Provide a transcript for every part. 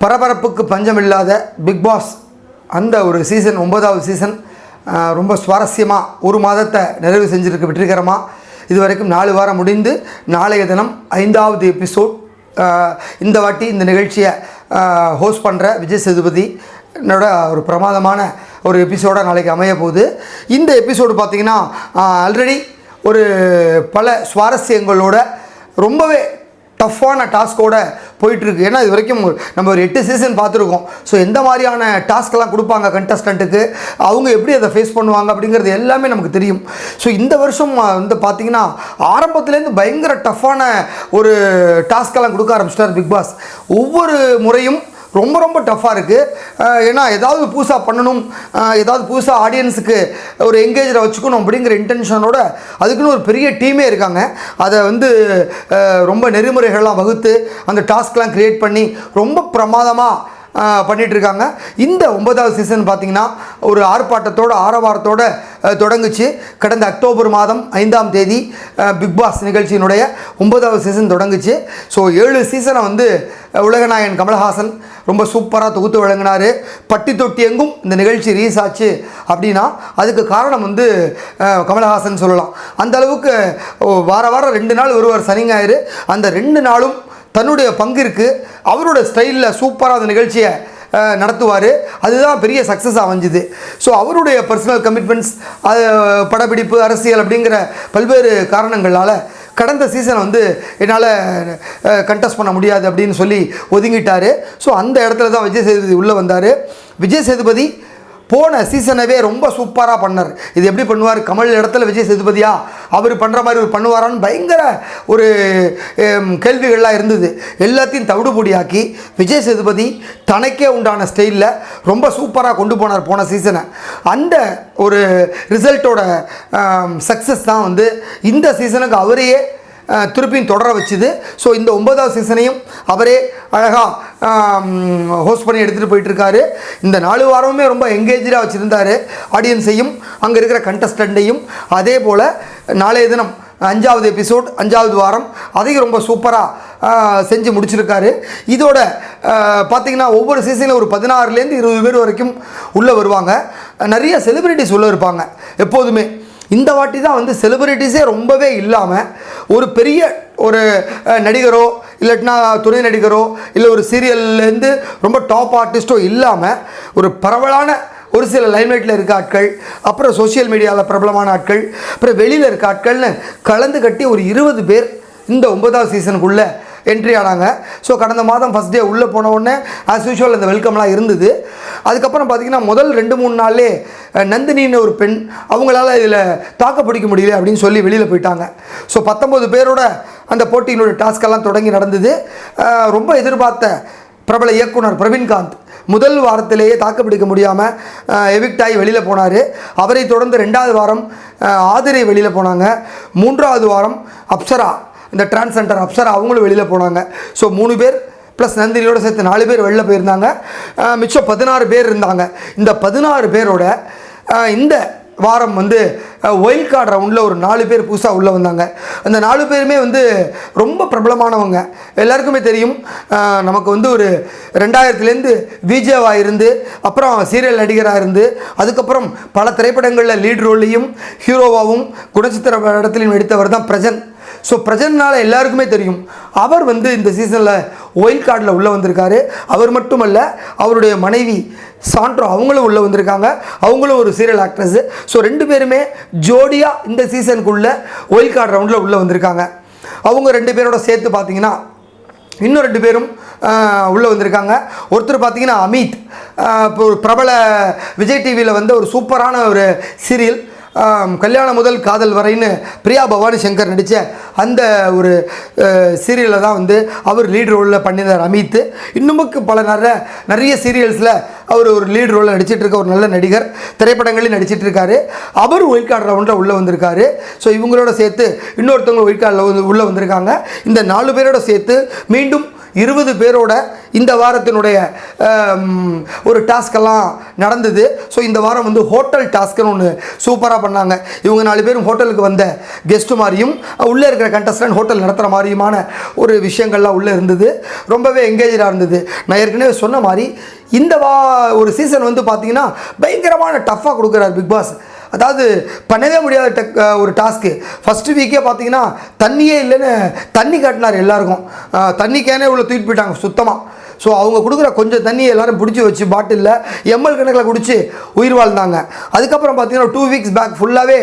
பரபரப்புக்கு பஞ்சமில்லாத big pass அந்த ஒரு season ஒன்பதாவது சீசன் ரொம்ப சுவாரஸ்யமாக ஒரு மாதத்தை நிறைவு செஞ்சுருக்கு வெற்றிகரமாக இது வரைக்கும் நாலு வாரம் முடிந்து நாளைய தினம் ஐந்தாவது எபிசோட் இந்த வாட்டி இந்த நிகழ்ச்சியை ஹோஸ்ட் பண்ணுற விஜய் சேதுபதி என்னோட ஒரு பிரமாதமான ஒரு எபிசோடாக நாளைக்கு அமைய போகுது. இந்த எபிசோடு பார்த்திங்கன்னா ஆல்ரெடி ஒரு பல சுவாரஸ்யங்களோட ரொம்பவே டஃப்பான டாஸ்கோட போயிட்டுருக்கு. ஏன்னா இது வரைக்கும் நம்ம ஒரு எட்டு சீசன் பார்த்துருக்கோம். ஸோ எந்த மாதிரியான டாஸ்க்கெல்லாம் கொடுப்பாங்க கண்டஸ்டண்ட்டுக்கு அவங்க எப்படி அதை ஃபேஸ் பண்ணுவாங்க அப்படிங்கிறது எல்லாமே நமக்கு தெரியும். ஸோ இந்த வருஷம் வந்து பார்த்திங்கன்னா ஆரம்பத்துலேருந்து பயங்கர டஃப்பான ஒரு டாஸ்க்கெல்லாம் கொடுக்க ஆரம்பிச்சிட்டார் பிக் பாஸ். ஒவ்வொரு முறையும் ரொம்ப ரொம்ப டஃப்பாக இருக்குது ஏன்னா ஏதாவது புதுசாக பண்ணணும் ஏதாவது புதுசாக ஆடியன்ஸுக்கு ஒரு எங்கேஜரை வச்சுக்கணும் அப்படிங்கிற இன்டென்ஷனோட அதுக்குன்னு ஒரு பெரிய டீமே இருக்காங்க. அதை வந்து ரொம்ப நெறிமுறைகள்லாம் வகுத்து அந்த டாஸ்க்லாம் க்ரியேட் பண்ணி ரொம்ப பிரமாதமாக பண்ணிகிட்ருக்காங்க இருக்காங்க இந்த ஒன்பதாவது சீசன் பார்த்திங்கன்னா ஒரு ஆர்ப்பாட்டத்தோட ஆரவாரத்தோட தொடங்குச்சு. கடந்த அக்டோபர் மாதம் ஐந்தாம் தேதி பிக் பாஸ் நிகழ்ச்சியினுடைய ஒன்பதாவது சீசன் தொடங்குச்சு. ஸோ ஏழு சீசனை வந்து உலகநாயகன் கமல்ஹாசன் ரொம்ப சூப்பராக தொகுத்து வழங்கினார். பட்டி தொட்டி எங்கும் இந்த நிகழ்ச்சி ரீஸ் ஆச்சு அப்படின்னா அதுக்கு காரணம் வந்து கமல்ஹாசன் சொல்லலாம். அந்த அளவுக்கு வார வாரம் ரெண்டு நாள் ஒருவர் சனி ஞாயிறு. அந்த ரெண்டு நாளும் தன்னுடைய பங்கிற்கு அவரோட ஸ்டைலில் சூப்பராக அந்த நிகழ்ச்சியை நடத்துவார். அதுதான் பெரிய சக்ஸஸ் அமைஞ்சுது. ஸோ அவருடைய பர்சனல் கமிட்மெண்ட்ஸ் படப்பிடிப்பு அரசியல் அப்படிங்கிற பல்வேறு காரணங்களால் கடந்த சீசனை வந்து என்னால் கண்டெஸ்ட் பண்ண முடியாது அப்படின்னு சொல்லி ஒதுங்கிட்டார். ஸோ அந்த இடத்துல தான் விஜய் சேதுபதி உள்ளே வந்தார். விஜய் சேதுபதி போன சீசனவே ரொம்ப சூப்பராக பண்ணார். இது எப்படி பண்ணுவார்? கமல் இடத்துல விஜய் சேதுபதியா? அவர் பண்ணுற மாதிரி ஒரு பண்ணுவாரான்னு பயங்கர ஒரு கேள்விகள்லாம் இருந்தது. எல்லாத்தையும் தவிடுபொடியாக்கி விஜய் சேதுபதி தனக்கே உண்டான ஸ்டைலில் ரொம்ப சூப்பராக கொண்டு போனார் போன சீசனை. அந்த ஒரு ரிசல்ட்டோட சக்ஸஸ் தான் வந்து இந்த சீசனுக்கு அவரையே திருப்பியும் தொடர வச்சுது. ஸோ இந்த ஒன்பதாவது சீசனையும் அவரே அழகாக ஹோஸ்ட் பண்ணி எடுத்துகிட்டு போயிட்டுருக்காரு. இந்த நாலு வாரமுமே ரொம்ப எங்கேஜாக வச்சுருந்தார். ஆடியன்ஸையும் அங்கே இருக்கிற கண்டஸ்டண்ட்டையும் அதே போல் நாளைய தினம் அஞ்சாவது எபிசோட் அஞ்சாவது வாரம் அதையும் ரொம்ப சூப்பராக செஞ்சு முடிச்சிருக்காரு. இதோட பார்த்திங்கன்னா ஒவ்வொரு சீசனில் ஒரு பதினாறுலேருந்து இருபது பேர் வரைக்கும் உள்ளே வருவாங்க. நிறைய செலிப்ரிட்டிஸ் உள்ளே இருப்பாங்க எப்போதுமே. இந்த வாட்டி தான் வந்து செலிபிரிட்டிஸே ரொம்பவே இல்லாமல் ஒரு பெரிய ஒரு நடிகரோ இல்லாட்டினா துணை நடிகரோ இல்லை ஒரு சீரியல்லேருந்து ரொம்ப டாப் ஆர்டிஸ்ட்டோ இல்லாமல் ஒரு பரவலான ஒரு சில லைம்லைட்டில் இருக்க ஆட்கள் அப்புறம் சோஷியல் மீடியாவில் பிரபலமான ஆட்கள் அப்புறம் வெளியில் இருக்க ஆட்கள்னு கலந்து கட்டி ஒரு இருபது பேர் இந்த ஒன்பதாவது சீசனுக்குள்ளே என்ட்ரி ஆனாங்க. ஸோ கடந்த மாதம் ஃபஸ்ட் டே உள்ளே போன உடனே ஆஸ் யூஷுவல் அந்த வெல்கம்லாம் இருந்தது. அதுக்கப்புறம் பார்த்தீங்கன்னா முதல் ரெண்டு மூணு நாள்லே நந்தினின்னு ஒரு பெண் அவங்களால இதில் தாக்கு பிடிக்க முடியல அப்படின்னு சொல்லி வெளியில் போயிட்டாங்க. ஸோ பத்தொம்பது பேரோட அந்த போட்டியினுடைய டாஸ்கெல்லாம் தொடங்கி நடந்தது. ரொம்ப எதிர்பார்த்த பிரபல இயக்குனர் பிரவீன்காந்த் முதல் வாரத்திலேயே தாக்குப்பிடிக்க முடியாமல் எவிக்ட் ஆகி வெளியில் போனார். அவரை தொடர்ந்து ரெண்டாவது வாரம் ஆதிரை வெளியில் போனாங்க. மூன்றாவது வாரம் அப்சரா இந்த ட்ரான்ஸ் சென்டர் அப்சர் அவங்களும் வெளியில் போனாங்க. ஸோ மூணு பேர் ப்ளஸ் நந்தினியோடு சேர்த்து நாலு பேர் வெளில போயிருந்தாங்க. மிச்சம் பதினாறு பேர் இருந்தாங்க. இந்த பதினாறு பேரோட இந்த வாரம் வந்து ஒயில் கார்டு ரவுண்டில் ஒரு நாலு பேர் புதுசாக உள்ளே வந்தாங்க. அந்த நாலு பேருமே வந்து ரொம்ப பிரபலமானவங்க. எல்லாருக்குமே தெரியும். நமக்கு வந்து ஒரு ரெண்டாயிரத்துலேருந்து விஜேவாக இருந்து அப்புறம் சீரியல் நடிகராக இருந்து அதுக்கப்புறம் பல திரைப்படங்களில் லீட் ரோல்லையும் ஹீரோவாகவும் குணச்சித்திர இடத்துலையும் நடித்தவர் தான் பிரஜன். ஸோ பிரஜன்னால எல்லாருக்குமே தெரியும். அவர் வந்து இந்த சீசனில் ஒயில் கார்டில் உள்ளே வந்திருக்காரு. அவர் மட்டுமல்ல அவருடைய மனைவி சாண்ட்ரோ அவங்களும் உள்ளே வந்திருக்காங்க. அவங்களும் ஒரு சீரியல் ஆக்ட்ரஸ் ஸோ ரெண்டு பேருமே ஜோடியாக இந்த சீசனுக்குள்ளே ஒயில் கார்டு ரவுண்டில் உள்ளே வந்திருக்காங்க. அவங்க ரெண்டு பேரோட சேர்த்து பார்த்தீங்கன்னா இன்னும் ரெண்டு பேரும் உள்ளே வந்திருக்காங்க. ஒருத்தர் பார்த்தீங்கன்னா அமித் இப்போ ஒரு பிரபல விஜய் டிவியில் வந்து ஒரு சூப்பரான ஒரு சீரியல் கல்யாணம் முதல் காதல் வரைன்னு பிரியா பவானி சங்கர் நடித்த அந்த ஒரு சீரியலில் தான் வந்து அவர் லீட் ரோலில் பண்ணியிருந்தார் அமித். இன்னுமுக்கு பல நிறைய நிறைய சீரியல்ஸில் அவர் ஒரு லீட் ரோலில் நடிச்சிட்டு இருக்க ஒரு நல்ல நடிகர் திரைப்படங்களையும் நடிச்சிட்டு இருக்காரு அவர் ஒயிட் கார்டு ரவுண்டில் உள்ளே வந்திருக்காரு. ஸோ இவங்களோட சேர்த்து இன்னொருத்தவங்க ஒயிட் கார்டில் வந்து உள்ளே வந்திருக்காங்க. இந்த நாலு பேரோட சேர்த்து மீண்டும் இருபது பேரோட இந்த வாரத்தினுடைய ஒரு டாஸ்கெல்லாம் நடந்தது. ஸோ இந்த வாரம் வந்து ஹோட்டல் டாஸ்க்குன்னு ஒன்று சூப்பராக பண்ணாங்க. இவங்க நாலு பேரும் ஹோட்டலுக்கு வந்த கெஸ்ட்டு மாதிரியும் உள்ளே இருக்கிற கண்டஸ்டன்ட் ஹோட்டல் நடத்துகிற மாதிரியுமான ஒரு விஷயங்கள்லாம் உள்ளே இருந்தது. ரொம்பவே எங்கேஜாக இருந்தது. நான் ஏற்கனவே சொன்ன மாதிரி இந்த வா ஒரு சீசன் வந்து பார்த்தீங்கன்னா பயங்கரமான டஃப்பாக கொடுக்குறாரு பிக் பாஸ். அதாவது பண்ணவே முடியாத டெக் ஒரு டாஸ்க்கு ஃபஸ்ட்டு வீக்கே பார்த்தீங்கன்னா தண்ணியே இல்லைன்னு தண்ணி காட்டினார் எல்லாருக்கும். தண்ணிக்கேனே தண்ணி கேனே உள்ள தூக்கிட்டு போயிட்டாங்க சுத்தமாக ஸோ அவங்க கொடுக்குற கொஞ்சம் தண்ணியை எல்லோரும் பிடிச்சி வச்சு பாட்டிலில் எம்எல் கணக்கில் குடிச்சு உயிர் வாழ்ந்தாங்க. அதுக்கப்புறம் பார்த்தீங்கன்னா டூ வீக்ஸ் பேக் ஃபுல்லாகவே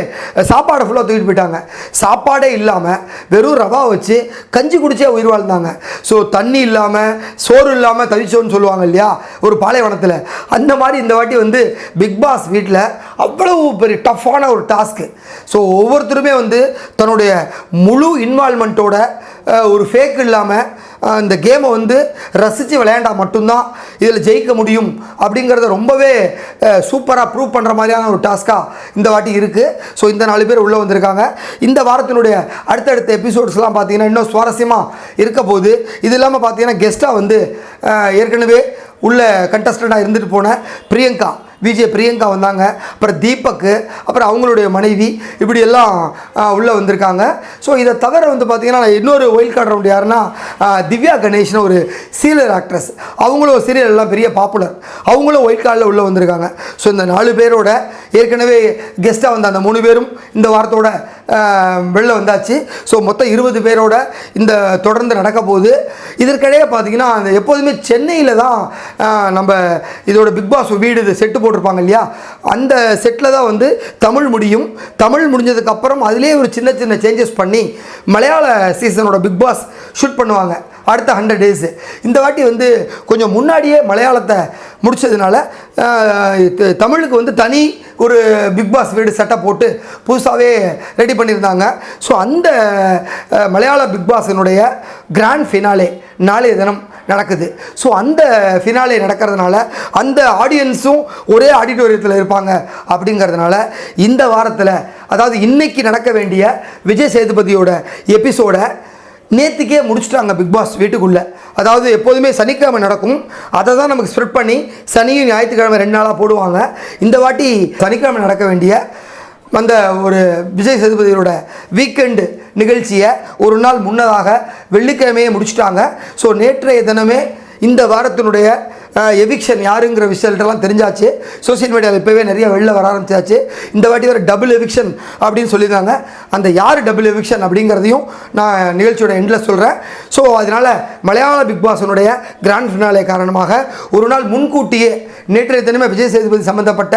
சாப்பாடை ஃபுல்லாக தூக்கிட்டு போயிட்டாங்க. சாப்பாடே இல்லாமல் வெறும் ரவா வச்சு கஞ்சி குடிச்சே உயிர் வாழ்ந்தாங்க. ஸோ தண்ணி இல்லாமல் சோறு இல்லாமல் தவிச்சோன்னு சொல்லுவாங்க இல்லையா? ஒரு பாலைவனத்தில். அந்த மாதிரி இந்த வாட்டி வந்து பிக் பாஸ் வீட்டில் அவ்வளவு பெரிய டஃப்பான ஒரு டாஸ்க்கு. ஸோ ஒவ்வொருத்தருமே வந்து தன்னுடைய முழு இன்வால்மெண்ட்டோட ஒரு ஃபேக் இல்லாமல் இந்த கேமை வந்து ரசித்து விளையாண்டால் மட்டும்தான் இதில் ஜெயிக்க முடியும் அப்படிங்கிறத ரொம்பவே சூப்பராக ப்ரூவ் பண்ணுற மாதிரியான ஒரு டாஸ்க்காக இந்த வாட்டி இருக்குது ஸோ இந்த நாலு பேர் உள்ளே வந்திருக்காங்க. இந்த வாரத்தினுடைய அடுத்தடுத்த எபிசோட்ஸ்லாம் பார்த்தீங்கன்னா இன்னும் சுவாரஸ்யமாக இருக்க போகுது. இது இல்லாமல் பார்த்தீங்கன்னா கெஸ்ட்டாக வந்து ஏற்கனவே உள்ள கண்டஸ்டண்ட்டாக இருந்துட்டு போன பிரியங்கா. விஜய் பிரியங்கா வந்தாங்க. அப்புறம் தீபக்கு அப்புறம் அவங்களுடைய மனைவி இப்படி எல்லாம் உள்ளே வந்திருக்காங்க. ஸோ இதை தவிர வந்து பார்த்தீங்கன்னா நான் இன்னொரு ஒயில் கார்டு ரவுண்ட் யாருன்னா திவ்யா கணேஷ்னு ஒரு சீரியல் ஆக்ட்ரஸ் அவங்களும் சீரியல் எல்லாம் பெரிய பாப்புலர் அவங்களும் ஒயில் கார்டில் உள்ளே வந்திருக்காங்க. ஸோ இந்த நாலு பேரோட ஏற்கனவே கெஸ்ட்டாக வந்த அந்த மூணு பேரும் இந்த வாரத்தோட வெளில வந்தாச்சு. ஸோ மொத்தம் இருபது பேரோட இந்த தொடர்ந்து நடக்க போகுது. இதற்கிடையே பார்த்தீங்கன்னா அந்த எப்போதுமே சென்னையில் தான் நம்ம இதோட பிக் பாஸ் வீடு இது செட்டு போட்டிருப்பாங்க இல்லையா? அந்த செட்டில் தான் வந்து தமிழ் முடியும். தமிழ் முடிஞ்சதுக்கப்புறம் அதிலே ஒரு சின்ன சின்ன சேஞ்சஸ் பண்ணி மலையாள சீசனோட பிக் பாஸ் ஷூட் பண்ணுவாங்க. அடுத்த ஹண்ட்ரட் டேஸு இந்த வாட்டி வந்து கொஞ்சம் முன்னாடியே மலையாளத்தை முடிச்சதுனால தமிழுக்கு வந்து தனி ஒரு பிக் பாஸ் வீடு செட்டப் போட்டு புதுசாகவே ரெடி பண்ணியிருந்தாங்க. ஸோ அந்த மலையாள பிக் பாஸினுடைய கிராண்ட் ஃபினாலே நாளைய தினம் நடக்குது. ஸோ அந்த ஃபினாலே நடக்கிறதுனால அந்த ஆடியன்ஸும் ஒரே ஆடிட்டோரியத்தில் இருப்பாங்க அப்படிங்கிறதுனால இந்த வாரத்தில் அதாவது இன்னைக்கு நடக்க வேண்டிய விஜய் சேதுபதியோட எபிசோடை நேற்றுக்கே முடிச்சுட்டாங்க பிக் பாஸ் வீட்டுக்குள்ளே. அதாவது எப்போதுமே சனிக்கிழமை நடக்கும். அதை தான் நமக்கு ஸ்ப்ரெட் பண்ணி சனியும் ஞாயிற்றுக்கிழமை ரெண்டு நாளாக போடுவாங்க. இந்த வாட்டி சனிக்கிழமை நடக்க வேண்டிய அந்த ஒரு விஜய் சேதுபதியோட வீக்கெண்டு நிகழ்ச்சியை ஒரு நாள் முன்னதாக வெள்ளிக்கிழமையே முடிச்சிட்டாங்க. ஸோ நேற்றைய தினமே இந்த வாரத்தினுடைய எவிக்ஷன் யாருங்கிற விஷயத்தெல்லாம் தெரிஞ்சாச்சு. சோஷியல் மீடியாவில் இப்போவே நிறைய வெளில வர ஆரம்பிச்சாச்சு. இந்த வாட்டி வர டபுள் எவிக்ஷன் அப்படின்னு சொல்லியிருந்தாங்க அந்த யார் டபுள் எவிக்ஷன் அப்படிங்கிறதையும் நான் நிகழ்ச்சியோட எண்டில் சொல்கிறேன் ஸோ அதனால் மலையாள பிக் பாஸனுடைய கிராண்ட் ஃபினாலே காரணமாக ஒரு நாள் முன்கூட்டியே நேற்றைய தினமே விஜய் சேதுபதி சம்மந்தப்பட்ட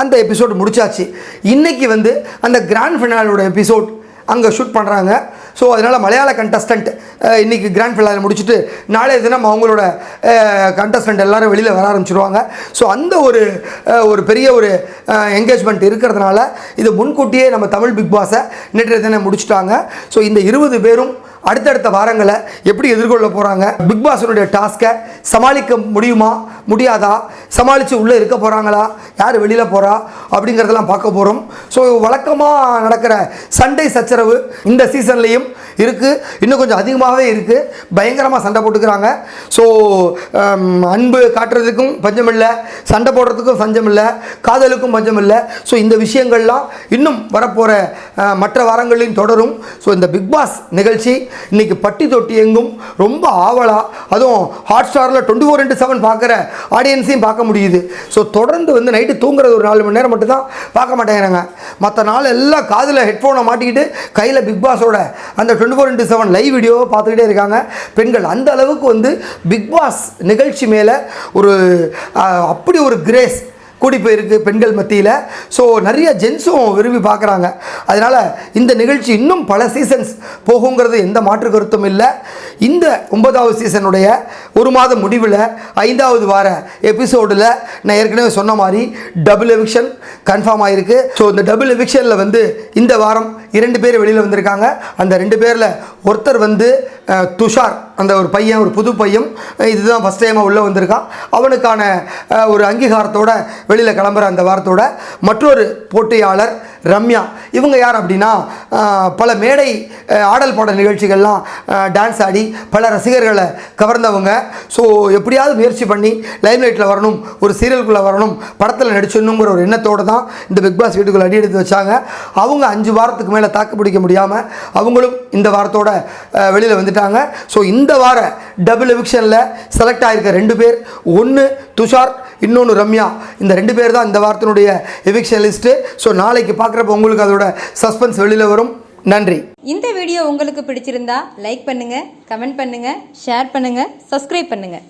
அந்த எபிசோட் முடிச்சாச்சு. இன்றைக்கி வந்து அந்த கிராண்ட் ஃபினாலோட எபிசோட் அங்கே ஷூட் பண்ணுறாங்க ஸோ அதனால் மலையாள கண்டஸ்டன்ட் இன்றைக்கி கிராண்ட் ஃபினாலே முடிச்சுட்டு நாளைய தினம் அவங்களோட கண்டஸ்டன்ட் எல்லாரும் வெளியில் வர ஆரம்பிச்சிருவாங்க. ஸோ அந்த ஒரு ஒரு பெரிய ஒரு என்கேஜ்மெண்ட் இருக்கிறதுனால இது முன்கூட்டியே நம்ம தமிழ் பிக் பாஸை நேற்றைய தினம் முடிச்சுட்டாங்க. ஸோ இந்த இருபது பேரும் அடுத்தடுத்த வாரங்களை எப்படி எதிர்கொள்ள போகிறாங்க பிக் பாஸினுடைய டாஸ்க்கை சமாளிக்க முடியுமா? முடியாதா? சமாளித்து உள்ளே இருக்க போகிறாங்களா யார் வெளியில் போகிறா அப்படிங்கிறதெல்லாம் பார்க்க போகிறோம் ஸோ வழக்கமாக நடக்கிற சண்டை சச்சரவு இந்த சீசன்லேயும் இருக்குது இன்னும் கொஞ்சம் அதிகமாகவே இருக்குது பயங்கரமாக சண்டை போட்டுக்கிறாங்க. ஸோ um, அன்பு காட்டுறதுக்கும் பஞ்சம் இல்லை சண்டை போடுறதுக்கும் பஞ்சம் இல்லை காதலுக்கும் பஞ்சம் இல்லை ஸோ இந்த விஷயங்கள்லாம் இன்னும் வரப்போகிற மற்ற வாரங்களிலும் தொடரும். ஸோ இந்த பிக் பாஸ் நிகழ்ச்சி இன்னைக்கு பட்டி தொட்டி எங்கும் ரொம்ப ஆவலாக அதுவும் ஹாட் ஸ்டாரில் டுவெண்ட்டி ஃபோர் இன்ட்டு செவன் பார்க்குற ஆடியன்ஸையும் பார்க்க முடியுது. ஸோ தொடர்ந்து வந்து நைட்டு தூங்குறது ஒரு நாலு மணி நேரம் மட்டும்தான் பார்க்க மாட்டேங்கிறாங்க. மற்ற நாள் எல்லாம் காதில் ஹெட்ஃபோனை மாட்டிக்கிட்டு கையில் பிக் பாஸோட அந்த twenty four into seven live video பார்த்துக்கிட்டே இருக்காங்க. பெண்கள் அந்த அளவுக்கு வந்து பிக் பாஸ் நிகழ்ச்சி மேலே ஒரு அப்படி ஒரு கிரேஸ் கூடி போயிருக்கு பெண்கள் மத்தியில். ஸோ நிறைய ஜென்ஸும் விரும்பி பார்க்குறாங்க. அதனால் இந்த நிகழ்ச்சி இன்னும் பல சீசன்ஸ் போகுங்கிறது எந்த மாற்று கருத்தும் இல்லை. இந்த ஒன்பதாவது சீசனுடைய ஒரு மாத முடிவில் ஐந்தாவது வார எபிசோடில் நான் ஏற்கனவே சொன்ன மாதிரி டபுள் எவிக்ஷன் கன்ஃபார்ம் ஆகிருக்கு ஸோ இந்த டபுள் எவிக்ஷனில் வந்து இந்த வாரம் இரண்டு பேர் வெளியில் வந்திருக்காங்க. அந்த ரெண்டு பேரில் ஒருத்தர் வந்து துஷார் அந்த ஒரு பையன் ஒரு புது பையன் இதுதான் ஃபஸ்ட் டைமாக உள்ளே வந்திருக்கான். அவனுக்கான ஒரு அங்கீகாரத்தோட வெளியில் கிளம்புற அந்த வாரத்தோட மற்றொரு போட்டியாளர் ரம்யா இவங்க யார் அப்படின்னா பல மேடை ஆடல் பாடல் நிகழ்ச்சிகள்லாம் டான்ஸ் ஆடி பல ரசிகர்களை கவர்ந்தவங்க. ஸோ எப்படியாவது முயற்சி பண்ணி லைம்லைட்டில் வரணும் ஒரு சீரியலுக்குள்ளே வரணும் படத்தில் நடிச்சிடணுங்கிற ஒரு எண்ணத்தோடு தான் இந்த பிக் பாஸ் வீட்டுக்குள்ள அடி எடுத்து வச்சாங்க. அவங்க அஞ்சு வாரத்துக்கு மேலே தாக்கு பிடிக்க முடியாமல் அவங்களும் இந்த வாரத்தோட வெளியில் வந்துட்டாங்க. ஸோ இந்த வார டபுள் எவிக்ஷனில் செலக்ட் ஆகிருக்க ரெண்டு பேர். ஒன்று துஷார் இன்னொன்று ரம்யா. இந்த ரெண்டு பேர் தான் இந்த வாரத்தினுடைய எவிக்ஷன் லிஸ்ட்டு ஸோ நாளைக்கு பார்க்குறப்ப உங்களுக்கு அதோட சஸ்பென்ஸ் வெளியில் வரும். நன்றி. இந்த வீடியோ உங்களுக்கு பிடிச்சிருந்தா லைக் பண்ணுங்கள் கமெண்ட் பண்ணுங்கள் ஷேர் பண்ணுங்கள் சப்ஸ்கிரைப் பண்ணுங்கள்